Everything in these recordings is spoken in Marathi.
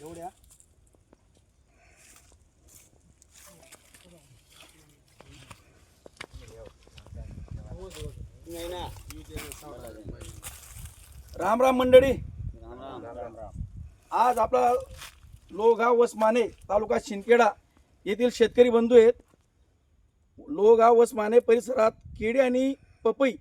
एवढ्या? राम राम मंडळी. आज आपला लोगाव वसमाने तालुका शिंदखेडा येथील शेतकरी बंधू आहेत. लोगाव वसमाने परिसरात केळी आणि पपई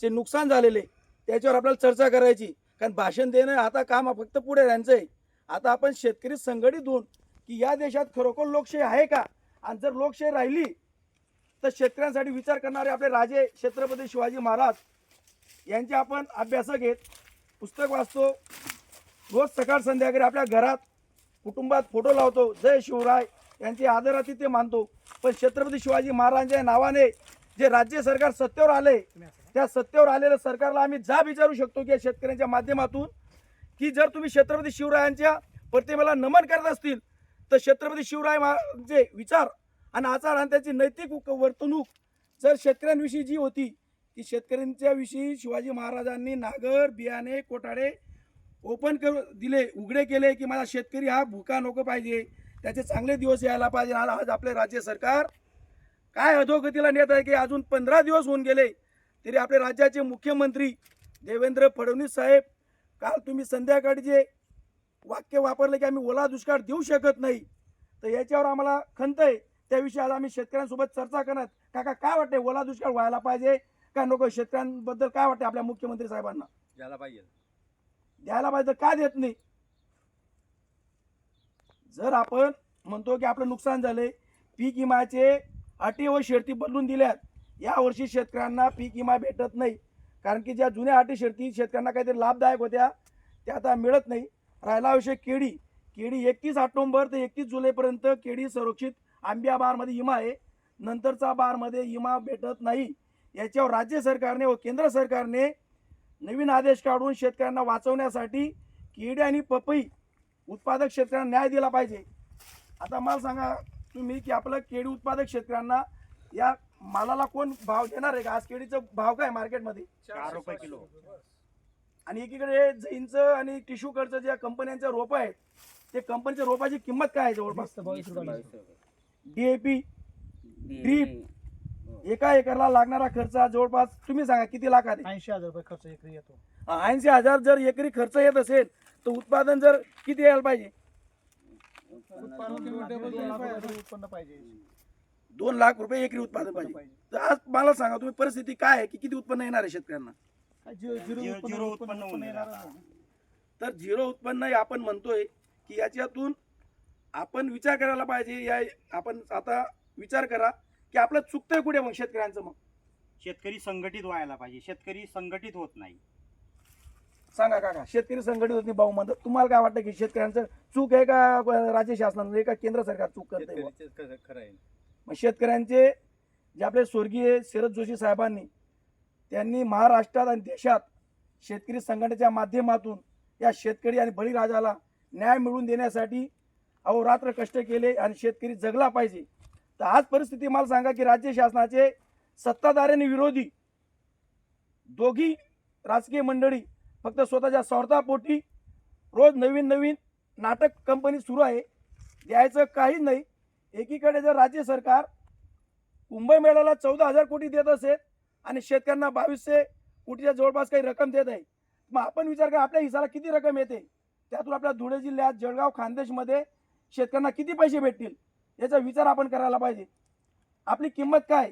जे नुकसान झालेले त्याच्यावर आपल्याला चर्चा करायची. कारण भाषण देणं आता काम फक्त पुढे यांचं आहे आता आपण शेतकरी संघटित होऊन की या देशात खरोखर लोकशाही आहे का? आणि जर लोकशाही राहिली तर शेतकऱ्यांसाठी विचार करणारे आपले राजे छत्रपती शिवाजी महाराज यांचे आपण अभ्यासक घेत पुस्तक वाचतो. रोज सकाळ संध्याकाळी आपल्या घरात कुटुंबात फोटो लावतो. जय शिवराय यांचे आदरातिथ्य मानतो. पण छत्रपती शिवाजी महाराजांच्या नावाने जे राज्य सरकार सत्तेवर आले त्या सत्तेवर आलेल्या सरकारला आम्ही जा विचारू शकतो की या शेतकऱ्यांच्या माध्यमातून की जर तुम्ही छत्रपती शिवरायांच्या प्रतिमेला नमन करत असतील तर छत्रपती शिवराय महाराजांचे विचार आणि आचार आणि त्याची नैतिक वर्तणूक जर शेतकऱ्यांविषयी जी होती ती शेतकऱ्यांच्या विषयी शिवाजी महाराजांनी नागर बियाणे कोठाडे ओपन करू दिले उघडे केले की माझा शेतकरी हा भुका नको पाहिजे त्याचे चांगले दिवस यायला पाहिजे. आज आपले राज्य सरकार काय अधोगतीला नेत आहे की अजून पंधरा दिवस होऊन गेले तरी आपले राज्याचे मुख्यमंत्री देवेंद्र फडणवीस साहेब काल तुम्ही संध्याकाळी जे वाक्य वापरले की आम्ही ओला दुष्काळ देऊ शकत नाही तर याच्यावर आम्हाला खंत आहे. त्याविषयी आज आम्ही शेतकऱ्यांसोबत चर्चा करणार. काका काय वाटते ओला दुष्काळ व्हायला पाहिजे का नको? शेतकऱ्यांबद्दल काय वाटते आपल्या मुख्यमंत्री साहेबांना? यायला पाहिजे. द्यायला पाहिजे तर का देत नाही? जर आपण म्हणतो की आपलं नुकसान झाले पीक विम्याचे अटी व शर्ती बदलून दिल्यात यावर्षी शेतकऱ्यांना पीक विमा भेटत नाही. कारण की ज्या जुन्या अटी शर्ती शेतकऱ्यांना काहीतरी लाभदायक होत्या त्या आता मिळत नाही. राहिला विषय केळी केळी एकतीस ऑक्टोंबर ते एकतीस जुलैपर्यंत केळी संरक्षित आंब्या बारमध्ये विमा आहे. नंतरचा बारमध्ये विमा भेटत नाही. याच्यावर राज्य सरकारने व केंद्र सरकारने नवीन आदेश काढून शेतकऱ्यांना वाचवण्यासाठी केळी आणि पपई उत्पादक शेतकऱ्यांना न्याय दिला पाहिजे. आता मला सांगा तुम्ही की आपलं केळी उत्पादक शेतकऱ्यांना या मालाला कोण भाव देणार आहे का? आज केळीचा भाव काय मार्केटमध्ये? चार रुपये किलो. आणि एकीकडे जैनचं आणि टिश्यूकडचं ज्या कंपन्यांच्या रोप आहेत ते कंपनीच्या रोपाची किंमत काय आहे जवळपास? डीएपी ड्रीप एका एकरला लागणारा खर्च हा जवळपास तुम्ही सांगा किती लाखात आहे? ऐंशी हजार रुपये खर्च एकरी येतो. ऐंशी हजार जर एकरी खर्च येत असेल तर उत्पादन जर किती यायला पाहिजे? उत्पन्न पाहिजे. दोन लाख रुपये एकरी उत्पादन पाहिजे. तर आज मला सांगा तुम्ही परिस्थिती काय आहे? की किती उत्पन्न येणार आहे शेतकऱ्यांना? झिरो उत्पन्न- होऊन येणार. तर झिरो उत्पन्न हे आपण म्हणतोय की याच्यातून आपण विचार करायला पाहिजे. या आपण आता विचार करा की आपलं चुकतंय कुठे मग शेतकऱ्यांचं मग? शेतकरी संघटित व्हायला पाहिजे. शेतकरी संघटित होत नाही. सांगा काका शेतकरी संघटित होत नाही. भाऊ म्हणतात तुम्हाला काय वाटतं की शेतकऱ्यांचं चूक आहे का राज्य शासनाचं? आहे का केंद्र सरकार चूक करते खरं आहे. मग शेतकऱ्यांचे जे आपले स्वर्गीय शरद जोशी साहेबांनी त्यांनी महाराष्ट्रात आणि देशात शेतकरी संघटनेच्या माध्यमातून या शेतकरी आणि बळीराजाला न्याय मिळवून देण्यासाठी अहोरात्र कष्ट केले आणि शेतकरी जगला पाहिजे. तर आज परिस्थिती मला सांगा की राज्य शासनाचे सत्ताधारी आणि विरोधी दोघी राजकीय मंडळी फक्त स्वतःच्या स्वार्थापोटी रोज नवीन नवीन नाटक कंपनी सुरू आहे. द्यायचं काहीच नाही. एकीकडे जर राज्य सरकार कुंभमेळ्याला चौदा हजार कोटी देत असेल आणि शेतकऱ्यांना बावीसशे कोटीच्या जवळपास काही रक्कम देत आहे मग आपण विचार करा आपल्या हिसाला किती रक्कम येते? त्यातून आपल्या धुळे जिल्ह्यात जळगाव खानदेशमध्ये शेतकऱ्यांना किती पैसे भेटतील? याचा विचार आपण करायला पाहिजे. आपली किंमत काय?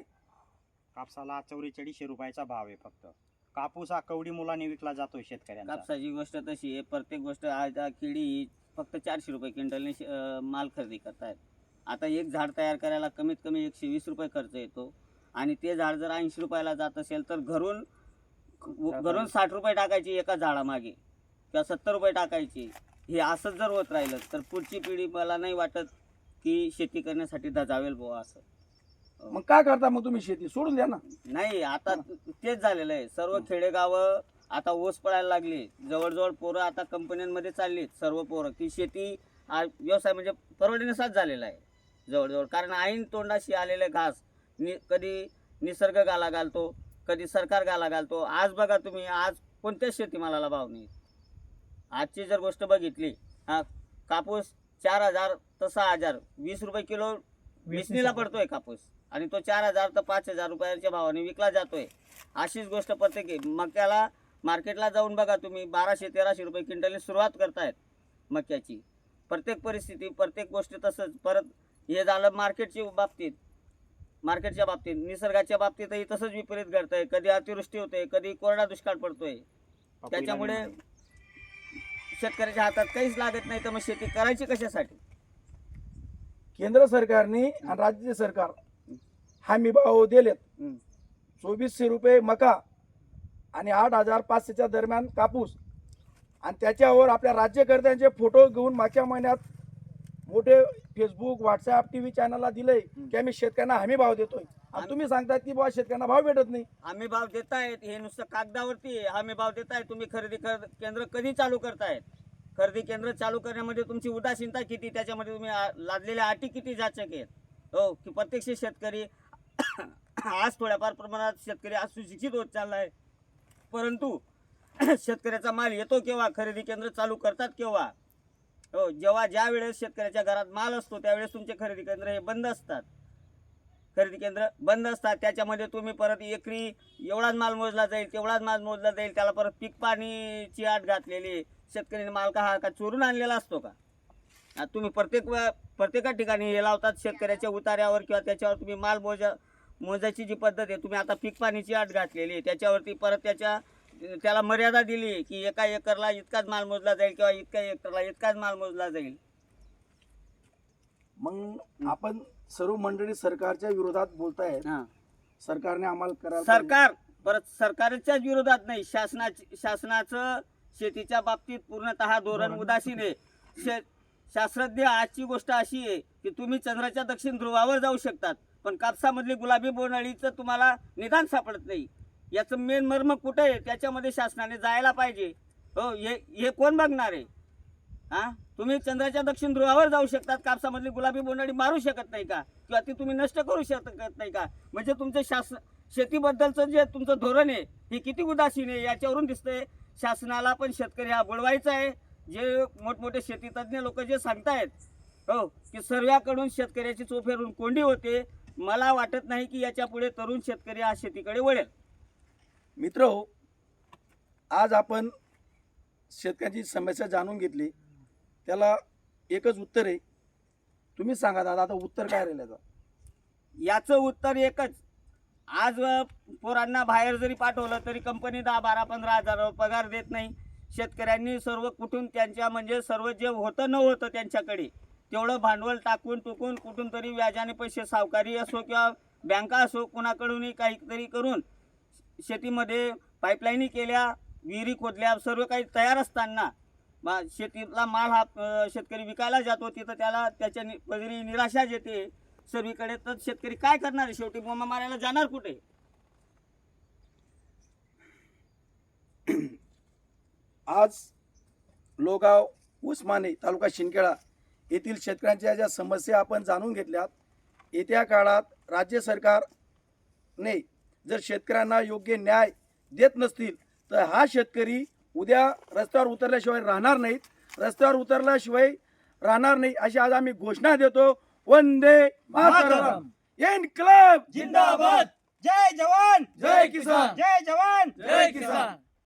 कापसाला चौवेचाळीसशे रुपयाचा भाव आहे फक्त. कापूस हा कवडी मुलाने विकला जातोय शेतकऱ्यांना कापसाची गोष्ट तशी आहे प्रत्येक गोष्ट आज केळी ही फक्त चारशे रुपये क्विंटलने श- अं, माल खरेदी करतायत. आता एक झाड तयार करायला कमीत कमी एकशे वीस रुपये खर्च येतो. आणि ते झाड जर ऐंशी रुपयाला जात असेल तर घरून घरून साठ रुपये टाकायचे एका झाडामागे किंवा सत्तर रुपये टाकायचे. हे असंच जर होत राहिलं तर पुढची पिढी मला नाही वाटत की शेती करण्यासाठी धजावेल बुवा असं. मग काय करता मग तुम्ही शेती? सोडून द्या ना. नाही आता तेच झालेलं आहे. सर्व खेडेगावं आता ओस पडायला लागली. जवळजवळ पोरं आता कंपन्यांमध्ये चाललीत सर्व पोरं. की शेती व्यवसाय म्हणजे परवडण्यासाच झालेला आहे. जवळजवळ. कारण ऐन तोंडाशी आलेले घास नि कधी निसर्ग गाला घालतो कधी सरकार गाला घालतो. आज बघा तुम्ही आज कोणत्याच शेतीमालाला भाव नाही? आजची जर गोष्ट बघितली हा कापूस चार हजार तर सहा हजार वीस रुपये किलो वेचणीला पडतोय कापूस. आणि तो चार हजार तर पाच हजार रुपयाच्या भावाने विकला जातोय. अशीच गोष्ट प्रत्येक आहे. मक्याला मार्केटला जाऊन बघा तुम्ही बाराशे तेराशे रुपये क्विंटलने सुरुवात करतायत मक्याची. प्रत्येक परिस्थिती प्रत्येक गोष्टी तसंच. परत हे झालं मार्केटच्या बाबतीत मार्केटच्या बाबतीत निसर्गाच्या बाबतीतही तसंच विपरीत घडतंय. कधी अतिवृष्टी होते कधी कोरडा दुष्काळ पडतोय. त्याच्यामुळे शेतकऱ्याच्या हातात काहीच लागत नाही तर मग शेती करायची कशासाठी? केंद्र सरकारने आणि राज्य सरकार हमी भाव दिलेत. चोवीसशे रुपये मका आणि आठ हजार पाचशेच्या दरम्यान कापूस. आणि त्याच्यावर आपल्या राज्यकर्त्यांचे फोटो घेऊन मागच्या महिन्यात मोठे फेसबुक व्हॉट्सअप टी व्ही चॅनलला दिलंय की आम्ही शेतकऱ्यांना हमी भाव देतोय. आणि तुम्ही सांगताय की बाबा शेतकऱ्यांना भाव भेटत नाही. हमी भाव देतायत हे नुसतं कागदावरती आहे. हमी भाव देतायत तुम्ही खरेदी कर केंद्र कधी चालू करतायत? खरेदी केंद्र चालू करण्यामध्ये तुमची उदासीनता किती? त्याच्यामध्ये तुम्ही आ- लादलेल्या अटी किती जाचक आहेत? हो की प्रत्यक्ष शेतकरी आज थोड्याफार प्रमाणात शेतकरी आज सुशिक्षित होत चाललाय. परंतु शेतकऱ्याचा माल येतो केव्हा? खरेदी केंद्र चालू करतात केव्हा? हो जेव्हा ज्या वेळेस शेतकऱ्याच्या घरात माल असतो त्यावेळेस तुमचे खरेदी केंद्र हे बंद असतात खरेदी केंद्र बंद असतात त्याच्यामध्ये तुम्ही परत एकरी एवढाच माल मोजला जाईल तेवढाच माल मोजला जाईल त्याला परत पीक पाणीची आट घातलेली आहे. शेतकऱ्याने माल का हा का चोरून आणलेला असतो का तुम्ही प्रत्येक प्रत्येका ठिकाणी हे लावतात शेतकऱ्याच्या उतार्यावर किंवा त्याच्यावर तुम्ही माल मोजा मोजायची जी पद्धत आहे तुम्ही आता पीक पाणीची आट घातलेली आहे त्याच्यावरती परत त्याच्या त्याला मर्यादा दिली की एका एकरला इतकाच माल मोजला जाईल किंवा इतका एकरला इतकाच माल मोजला जाईल. मग आपण सर्व मंडळी सरकारच्या विरोधात बोलतायत. हां. सरकारने आम्हाला करायला. सरकार परत सरकारच्याच विरोधात नाही. शासनाची शासनाचं शेतीच्या बाबतीत पूर्णतः धोरण उदासीन आहे. शे शास्त्रज्ञ आजची गोष्ट अशी आहे की तुम्ही चंद्राच्या दक्षिण ध्रुवावर जाऊ शकतात. पण कापसामधली गुलाबी बोंडअळीचं तुम्हाला निदान सापडत नाही. याचं मेन मर्म कुठं आहे? त्याच्यामध्ये शासनाने जायला पाहिजे. हो हे हे कोण बघणार आहे? हां? तुम्ही चंद्राच्या दक्षिण ध्रुवावर जाऊ शकतात. कापसामधली गुलाबी बोंडअळी मारू शकत नाही का? किंवा ती तुम्ही नष्ट करू शकत नाही का? म्हणजे तुमचं शासन शेतीबद्दलचं जे तुमचं धोरण आहे हे किती उदासीन आहे? याच्यावरून दिसतंय शासनाला पण शेतकरी हा बुडवायचा आहे. जे मोठमोठे शेतीतज्ञ लोक जे सांगतायत हो की सर्व्याकडून शेतकऱ्याची चोफेरून कोंडी होते. मला वाटत नाही की याच्यापुढे तरुण शेतकरी हा शेतीकडे वळेल. मित्र हो, आज आपण शेतकऱ्यांची समस्या जाणून घेतली. त्याला एकच उत्तर आहे. तुम्ही सांगा दादा आता उत्तर काय राहिलं याचं? याचं उत्तर एकच. आज पोरांना बाहेर जरी पाठवलं तरी कंपनी दहा बारा पंधरा हजार पगार देत नाही. शेतकऱ्यांनी सर्व कुठून त्यांच्या म्हणजे सर्व जे होतं न होतं त्यांच्याकडे तेवढं भांडवल टाकून टुकून कुठून तरी व्याजाने पैसे सावकारी असो किंवा बँका असो कुणाकडूनही काहीतरी करून शेतीमध्ये पाईपलाईनी केल्या विहिरी खोदल्या सर्व काही तयार असताना मा शेतीतला माल हा शेतकरी विकायला जातो तिथं त्याला त्याच्या नि- पदरी निराशा येते सर्वीकडे तर शेतकरी काय करणार? आहे शेवटी बोमा मारायला जाणार कुठे? आज लोगाव उस्माने तालुका शिंदखेडा येथील शेतकऱ्यांच्या ज्या समस्या आपण जाणून घेतल्यात येत्या काळात राज्य सरकारने जर शेतकऱ्यांना योग्य न्याय देत नसतील तर हा शेतकरी उद्या रस्त्यावर उतरल्याशिवाय राहणार नाहीत. रस्त्यावर उतरल्याशिवाय राहणार नाही अशी आज आम्ही घोषणा देतो. वंदे मातरम. क्लब जिंदाबाद. जय जवान. जय किसान. जय